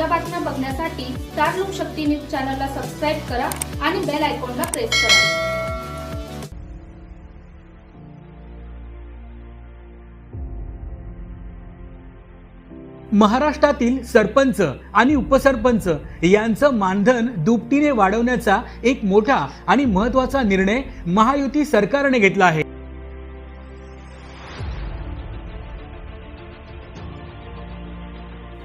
ताज्या बातम्या बघण्यासाठी स्टार लोक शक्ती न्यूज चॅनलला सबस्क्राईब करा आणि बेल आयकॉनला प्रेस करा. महाराष्ट्रातील सरपंच आणि उपसरपंच यांचं मानधन दुपटीने वाढवण्याचा एक मोठा आणि महत्त्वाचा निर्णय महायुती सरकारने घेतला आहे.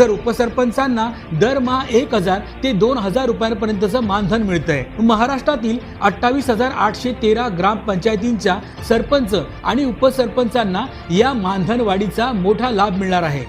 तर उपसरपंचांना दरमहा एक हजार ते दोन हजार रुपयांपर्यंतचं मानधन मिळतंय. महाराष्ट्रातील अठ्ठावीस हजार आठशे तेरा ग्रामपंचायतींच्या सरपंच आणि उपसरपंचांना या मानधन वाढीचा मोठा लाभ मिळणार आहे.